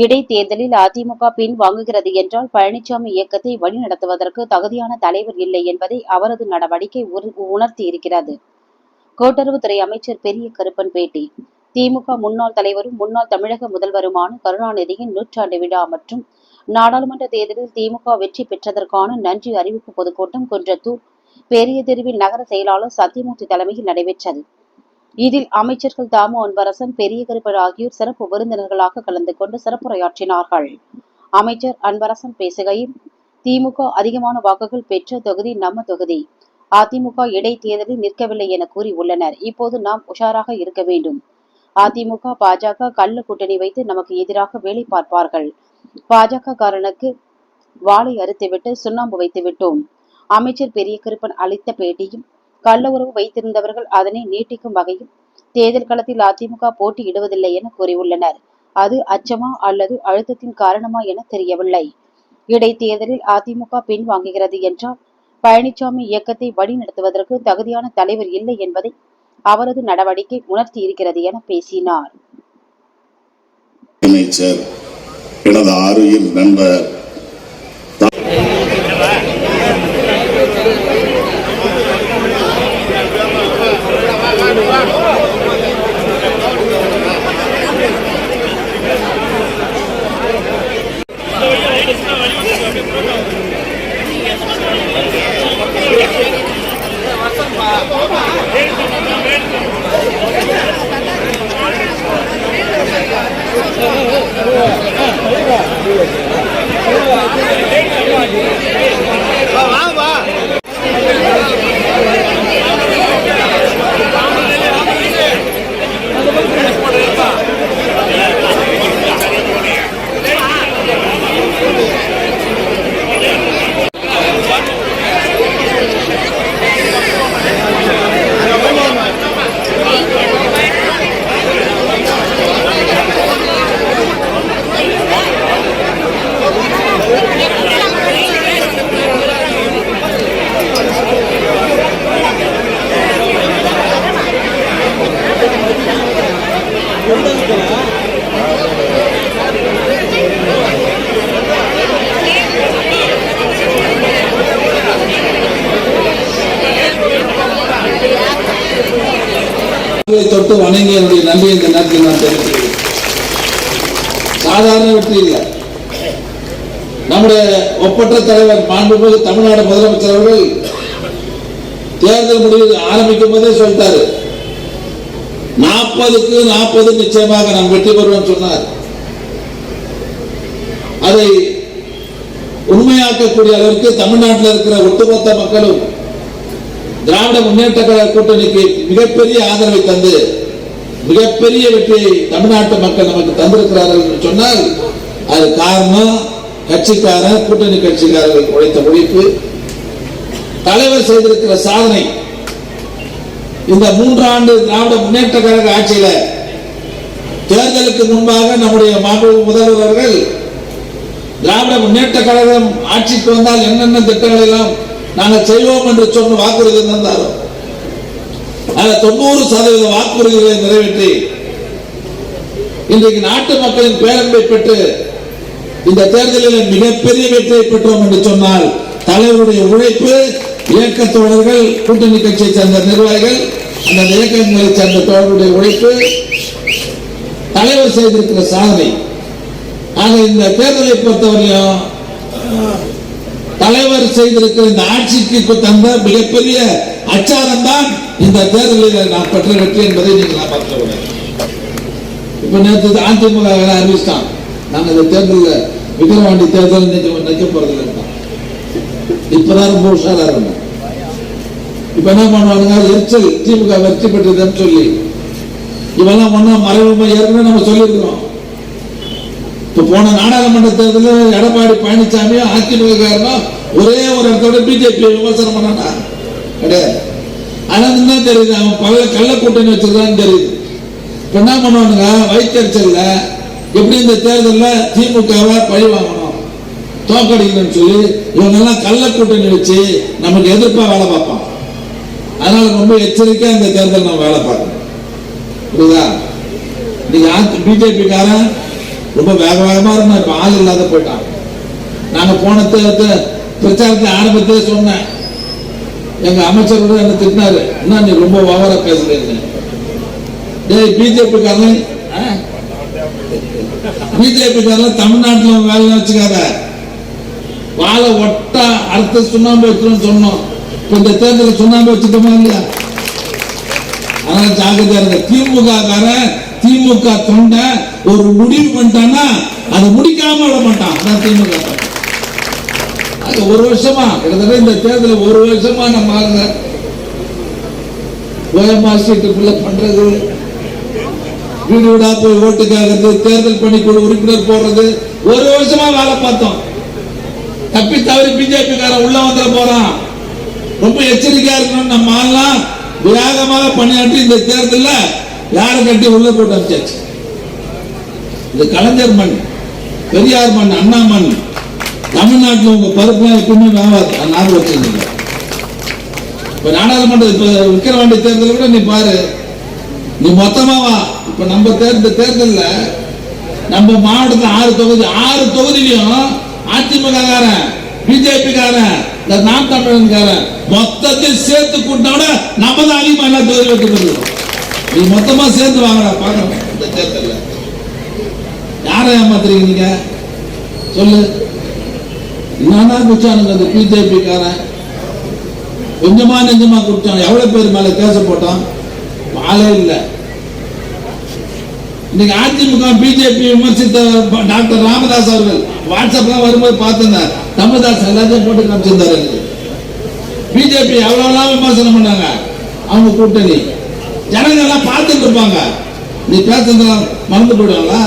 இடைத்தேர்தலில் அதிமுக பின் வாங்குகிறது என்றால் பழனிசாமி இயக்கத்தை வழிநடத்துவதற்கு தகுதியான தலைவர் இல்லை என்பதை அவரது நடவடிக்கை உரு- உணர்த்தியிருக்கிறது கூட்டுறவுத்துறை அமைச்சர் பெரிய கருப்பன் பேட்டி. திமுக முன்னாள் தலைவரும் முன்னாள் தமிழக முதல்வருமான கருணாநிதியின் நூற்றாண்டு விழா மற்றும் நாடாளுமன்ற தேர்தலில் திமுக வெற்றி பெற்றதற்கான நன்றி அறிவிப்பு பொதுக்கூட்டம் குன்றத்தூர் பெரிய தெருவில் நகர செயலாளர் சத்தியமூர்த்தி தலைமையில் நடைபெற்றது. இதில் அமைச்சர்கள் தாமு அன்பரசன் பெரிய கருப்பர் ஆகியோர் சிறப்பு விருந்தினர்களாக கலந்து கொண்டு சிறப்புரையாற்றினார்கள். அமைச்சர் அன்பரசன் பேசுகையில் திமுக அதிகமான வாக்குகள் பெற்ற தொகுதி நம்ம தொகுதி. அதிமுக இடைத்தேர்தலில் நிற்கவில்லை என கூறியுள்ளனர். இப்போது நாம் உஷாராக இருக்க வேண்டும். அதிமுக பாஜக கள்ள கூட்டணி வைத்து நமக்கு எதிராக வேலை பார்ப்பார்கள். பாஜக காரனுக்கு வாளை அறுத்துவிட்டு சுண்ணாம்பு வைத்து விட்டோம் அமைச்சர் பெரிய கருப்பன் அளித்த பேட்டியும் கள்ள உறவு வைத்திருந்தவர்கள் அதனை நீட்டிக்கும் வகையில் தேர்தல் களத்தில் அதிமுக போட்டியிடுவதில்லை என கூறியுள்ளனர். அது அச்சமா அல்லது அழுத்தத்தின் காரணமா என தெரியவில்லை. இடைத்தேர்தலில் அதிமுக பின்வாங்குகிறது என்றால் பழனிசாமி இயக்கத்தை வழிநடத்துவதற்கு தகுதியான தலைவர் இல்லை என்பதை அவரது நடவடிக்கை உணர்த்தியிருக்கிறது என பேசினார். அமைச்சர் எனது ஆரோக்கியம் நண்பர் வா வா. தொட்டு வணங்கி என்னுடைய நன்றியை இந்த நேரத்தில் நான் தெரிவிக்கிறேன். சாதாரண வெற்றி இல்லை நம்முடைய ஒப்பற்ற தலைவர் மாண்புமிகு தமிழ்நாடு முதலமைச்சர் அவர்கள் தேர்தல் முடிவு ஆரம்பிக்கும் போதே சொல்லிட்டாரு. நாற்பதுக்கு நாற்பது நிச்சயமாக நாம் வெற்றி பெறுவோம் சொன்னார். அதை உண்மையாக்கக்கூடிய அளவிற்கு தமிழ்நாட்டில் இருக்கிற ஒட்டுமொத்த மக்களும் திராவிட முன்னேற்ற கழக கூட்டணிக்கு மிகப்பெரிய ஆதரவை தந்து மிகப்பெரிய வெற்றியை தமிழ்நாட்டு மக்கள் நமக்கு தந்திருக்கிறார்கள் என்று சொன்னால் அது காரணம் கட்சிக்காரர் கூட்டணி கட்சிக்காரர்கள் உழைத்த உழைப்பு தலைவர் செய்திருக்கிற சாதனை. இந்த மூன்றாண்டு திராவிட முன்னேற்ற கழக ஆட்சியில தேர்தலுக்கு முன்பாக நம்முடைய மாண்பு முதல்வர் அவர்கள் திராவிட முன்னேற்ற கழகம் ஆட்சிக்கு வந்தால் என்னென்ன திட்டங்கள் எல்லாம் நாங்கள் செய்வோம் என்று சொன்ன வாக்குறுதி தந்தாரோ அந்த தொண்ணூறு சதவீத வாக்குறுதிகளை நிறைவேற்றி இன்றைக்கு நாட்டு மக்களின் பேரன்பை பெற்று இந்த தேர்தலில் மிகப்பெரிய வெற்றியை பெற்றோம் என்று சொன்னால் தலைவருடைய உழைப்பு இயக்க தோழர்கள் கூட்டணி கட்சியை சேர்ந்த நிர்வாகிகள் அந்த இயக்கங்களை சேர்ந்த தோழருடைய உழைப்பு தலைவர் செய்திருக்கிற சாதனை. ஆக இந்த தேர்தலை பொறுத்தவரையும் தலைவர் செய்திருக்கிற இந்த ஆட்சிக்கு தந்த மிகப்பெரிய அச்சாரம் தான் இந்த தேர்தலில் நான் பெற்ற வெற்றி என்பதை நீங்கள் நான் பார்க்க வேண்டும். இப்ப நேற்று அதிமுக அறிவிச்சிட்டான் நாங்க இந்த தேர்தலில் விக்கிரவாண்டி தேர்தல் நிக்க நிக்க போறதில்லை இப்பதான் ரொம்ப உஷாரா இருக்கணும் இப்ப என்ன பண்ணுவானுங்க? எரிச்சல் திமுக வெற்றி பெற்றதுன்னு சொல்லி. இவெல்லாம் ஒன்னா மறைமுகமா ஏற்கனவே நம்ம சொல்லியிருக்கிறோம். இப்போ போன நாடாளுமன்ற தேர்தலில் எடப்பாடி பழனிசாமியும் அதிமுக ஒரே ஒரு இடத்தோட பிஜேபி விமர்சனம் பண்ணானா கிடையாது. ஆனால் என்ன தெரியுது? அவன் பல கள்ள கூட்டணி வச்சிருக்கான்னு தெரியுது. இப்ப என்ன பண்ணுவானுங்க? வைத்தறிச்சல்ல. எப்படி இந்த தேர்தலில் திமுகவை பழி வாங்கணும்? தோக்கடிக்கணும்னு சொல்லி இவங்கெல்லாம் கள்ள கூட்டணி வச்சு நமக்கு எதிர்ப்பா வேலை பார்ப்பான். அதனால ரொம்ப எச்சரிக்கையா இந்த தேர்தல் நம்ம வேலை பார்க்கணும். புரியுதா? நீங்க பிஜேபிக்காரன் ரொம்ப வேக வேகமா இருந்தான் இப்ப ஆள் இல்லாத போயிட்டான். நாங்க போன பிரச்சாரத்தை ஆரம்பத்திலே சொன்னேன். எங்க அமைச்சர் கூட என்ன திட்டினாரு. என்ன நீ ரொம்ப ஓவரா பேசுறீங்க டேய் பிஜேபி காரன் பிஜேபி காரன் தமிழ்நாட்டுல வேலை வச்சுக்காத. வாழை ஒட்டா அடுத்த சுண்ணாம்பு வச்சிரும் சொன்னோம். இப்ப இந்த தேர்தலில் சுண்ணாம்பு வச்சுட்டோமா இல்லையா? அதனால ஜாக்கிரதையா இருங்க. திமுக காரன் திமுக தொண்டை ஒரு முடிவு பண்ணிட்டான்னா அதை முடிக்காம விட மாட்டான். அதான் திமுக அது ஒரு வருஷமா கிட்டத்தட்ட இந்த தேர்தல் ஒரு வருஷமா நம்ம ஆளுங்க ஓஎம்ஆ சீட்டுக்குள்ள பண்றது வீடு வீடா போய் ஓட்டு கேட்கறது தேர்தல் பணிக்குழு உறுப்பினர் போடுறது ஒரு வருஷமா வேலை பார்த்தோம். தப்பி தவறி பிஜேபி காரன் உள்ள வந்துட போறான். ரொம்ப எச்சரிக்கையா இருக்கணும் நம்ம ஆள்லாம் வேகமாக பணியாற்றி இந்த தேர்தலில் யாரை கட்டி உள்ள போட்டு அமைச்சாச்சு இது கலைஞர் மண் பெரியார் மண் அண்ணா மண் தமிழ்நாட்டில் உங்க பருப்புலாம் எப்பவுமே வேவாது அது ஞாபகம் இப்ப நாடாளுமன்ற இப்ப விக்கிரவாண்டி தேர்தல் கூட நீ பாரு நீ மொத்தமா வா. இப்ப நம்ம தேர்தல் தேர்தல்ல நம்ம மாவட்டத்துல ஆறு தொகுதி ஆறு தொகுதியிலையும் அதிமுக காரன் பிஜேபி காரன் இந்த நாம் தமிழன் காரன் மொத்தத்தையும் சேர்த்து கூட்டோட நம்ம தான் அதிகமாக எல்லா தொகுதி வெற்றி நீ மொத்தமா சேர்ந்து வாங்கடா பாக்கலாம் இந்த தேர்தல்ல யாரை ஏமாத்துறீங்க நீங்க? சொல்லு. என்னன்னா குச்சானுங்க அந்த பிஜேபி காரன் கொஞ்சமா நெஞ்சமா குடிச்சான். எவ்வளவு பேர் மேல கேச போட்டான்? ஆளே இல்லை. இன்னைக்கு அதிமுக பிஜேபி விமர்சித்த டாக்டர் ராமதாஸ் அவர்கள் வாட்ஸ்அப்ல வரும்போது பார்த்தேன் தமிழ்தாஸ் எல்லாத்தையும் போட்டு காமிச்சிருந்தாரு. பிஜேபி எவ்வளவு விமர்சனம் பண்ணாங்க? அவங்க கூட்டணி. ஜனங்க எல்லாம் பார்த்துட்டு இருப்பாங்க. நீ பேசுறதெல்லாம் மறந்து போயிடுவாங்களா?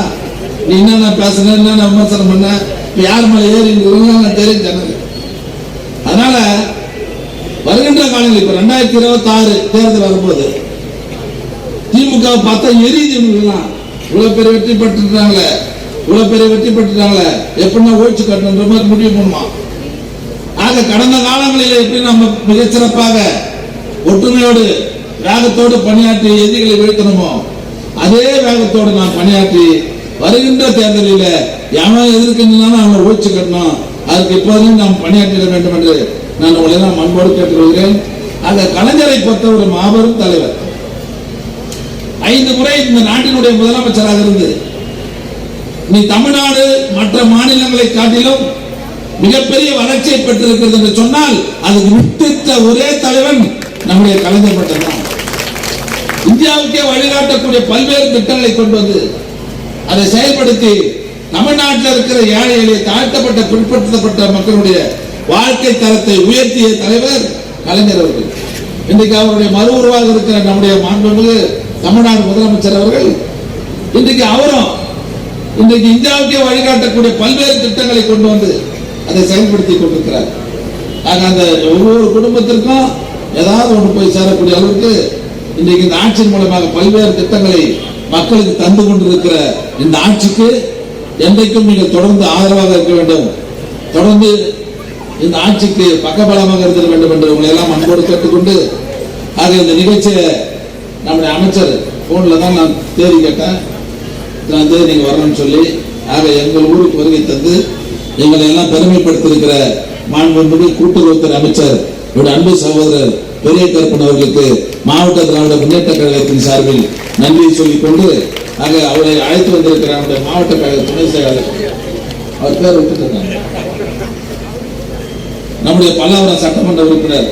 நீ என்னென்ன பேசுன என்னென்ன விமர்சனம் பண்ண? இப்போ யார் மேலே ஏறி இருக்கிறவங்க தெரியும் ஜனங்க அதனால வருகின்ற காலங்கள் இப்போ ரெண்டாயிரத்தி இருபத்தி ஆறு தேர்தல் வரும்போது திமுக பார்த்தா எரியுது இவங்களுக்கெல்லாம் இவ்வளோ பெரிய வெற்றி பெற்றுட்டாங்களே. இவ்வளோ பெரிய வெற்றி பெற்றுட்டாங்களே. எப்படின்னா ஓய்ச்சி கட்டணுன்ற மாதிரி முடிவு பண்ணுமா? ஆக கடந்த காலங்களில் எப்படி நம்ம மிகச்சிறப்பாக ஒற்றுமையோடு வேகத்தோடு பணியாற்றி எதிரிகளை வீழ்த்தணுமோ? அதே வேகத்தோடு நாம் பணியாற்றி வருகின்ற தேர்தலில் எவன் எதிர்க்கின்றாலும் அவனை ஒழிச்சு கட்டணும். அதுக்கு இப்போதும் நாம் பணியாற்றிட வேண்டும் என்று நான் உங்களை எல்லாம் மண்போடு கேட்டுக்கொள்கிறேன். அந்த கலைஞரை பொறுத்த ஒரு மாபெரும் தலைவர். ஐந்து முறை இந்த நாட்டினுடைய முதலமைச்சராக இருந்து நீ தமிழ்நாடு மற்ற மாநிலங்களை காட்டிலும் மிகப்பெரிய வளர்ச்சியை பெற்றிருக்கிறது என்று சொன்னால் அதுக்கு வித்திட்ட ஒரே தலைவன் நம்முடைய கலைஞர் மட்டும்தான். இந்தியாவுக்கே வழிகாட்டக்கூடிய பல்வேறு திட்டங்களை கொண்டு வந்து அதை செயல்படுத்தி தமிழ்நாட்டில் இருக்கிற ஏழை எளிய தாழ்த்தப்பட்ட பிற்படுத்தப்பட்ட மக்களுடைய வாழ்க்கை தரத்தை உயர்த்திய தலைவர் கலைஞர் அவர்கள். இன்றைக்கு அவருடைய மறு உருவாக இருக்கிற நம்முடைய மாண்புமிகு தமிழ்நாடு முதலமைச்சர் அவர்கள் இன்றைக்கு அவரும் இன்றைக்கு இந்தியாவுக்கே வழிகாட்டக்கூடிய பல்வேறு திட்டங்களை கொண்டு வந்து அதை செயல்படுத்தி கொண்டிருக்கிறார். ஆக அந்த ஒவ்வொரு குடும்பத்திற்கும் ஏதாவது ஒன்று போய் சேரக்கூடிய அளவுக்கு இன்றைக்கு இந்த ஆட்சியின் மூலமாக பல்வேறு திட்டங்களை மக்களுக்கு தந்து கொண்டிருக்கிற இந்த ஆட்சிக்கு என்றைக்கும் நீங்கள் தொடர்ந்து ஆதரவாக இருக்க வேண்டும். தொடர்ந்து இந்த ஆட்சிக்கு பக்கபலமாக இருந்திட வேண்டும் என்று உங்களை எல்லாம் அன்போடு கேட்டுக்கொண்டு ஆக இந்த நிகழ்ச்சியை நம்முடைய அமைச்சர் போன்ல தான் நான் தேதி கேட்டேன். இத்தனாம் தேதி நீங்க வரணும்னு சொல்லி ஆக எங்கள் ஊருக்கு வருகை தந்து எங்களை எல்லாம் பெருமைப்படுத்தியிருக்கிற மாண்புமிகு கூட்டுறவுத்துறை அமைச்சர் என்னுடைய அன்பு சகோதரர் பெரிய கருப்பன் அவர்களுக்கு மாவட்ட திராவிட முன்னேற்ற கழகத்தின் சார்பில் நன்றியை சொல்லிக் கொண்டு ஆக அவரை அழைத்து வந்திருக்கிற நம்முடைய மாவட்ட கழக துணை செயலாளர் அவர் பேர் விட்டுட்டு நம்முடைய பல்லாவரம் சட்டமன்ற உறுப்பினர்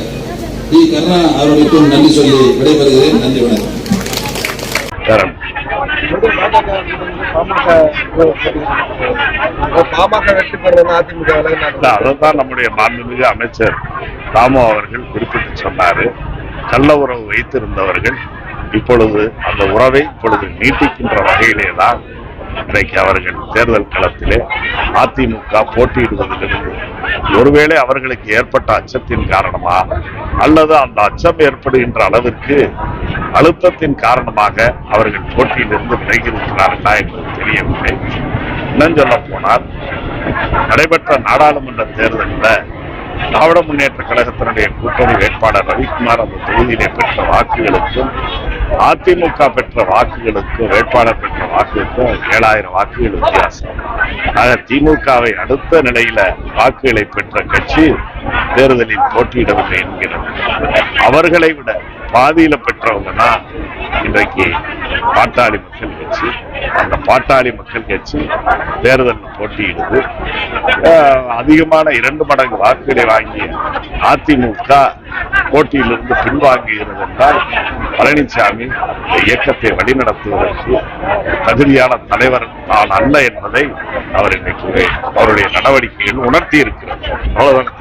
டி. கருணா அவர்களுக்கும் நன்றி சொல்லி விடைபெறுகிறேன். நன்றி வணக்கம். அதைத்தான் நம்முடைய மாண்புமிகு அமைச்சர். ராமு அவர்கள் குறிப்பிட்டு சொன்னாரு. கள்ள உறவு வைத்திருந்தவர்கள் இப்பொழுது அந்த உறவை இப்பொழுது நீட்டிக்கின்ற வகையிலே தான் இன்றைக்கு அவர்கள் தேர்தல் களத்திலே அதிமுக போட்டியிடுவதிலிருந்து ஒருவேளை அவர்களுக்கு ஏற்பட்ட அச்சத்தின் காரணமா அல்லது அந்த அச்சம் ஏற்படுகின்ற அளவிற்கு அழுத்தத்தின் காரணமாக அவர்கள் போட்டியிலிருந்து விலகியிருக்கிறார்களா என்பது தெரியவில்லை. இன்னும் சொல்ல போனால் நடைபெற்ற நாடாளுமன்ற தேர்தலில் திராவிட முன்னேற்ற கழகத்தினுடைய கூட்டணி வேட்பாளர் ரவிக்குமார் அந்த தொகுதியிலே பெற்ற வாக்குகளுக்கும் அதிமுக பெற்ற வாக்குகளுக்கும் வேட்பாளர் பெற்ற வாக்குகளுக்கும் ஏழாயிரம் வாக்குகள் வித்தியாசம். ஆக திமுகவை அடுத்த நிலையில வாக்குகளை பெற்ற கட்சி தேர்தலில் போட்டியிடவில்லை என்கிறது. அவர்களை விட பாதியில பெற்றவங்க தான் இன்றைக்கு பாட்டாளி மக்கள். கட்சி அந்த பாட்டாளி மக்கள் கட்சி தேர்தல் போட்டியிடுது. அதிகமான இரண்டு மடங்கு வாக்குகளை வாங்கிய அதிமுக போட்டியிலிருந்து பின்வாங்குகிறது என்றால் பழனிசாமி இந்த இயக்கத்தை வழிநடத்துவதற்கு தகுதியான தலைவர் தான் அல்ல என்பதை அவர் இன்றைக்கு அவருடைய நடவடிக்கைகள் உணர்த்தி இருக்கிறார் அவ்வளவுதான்.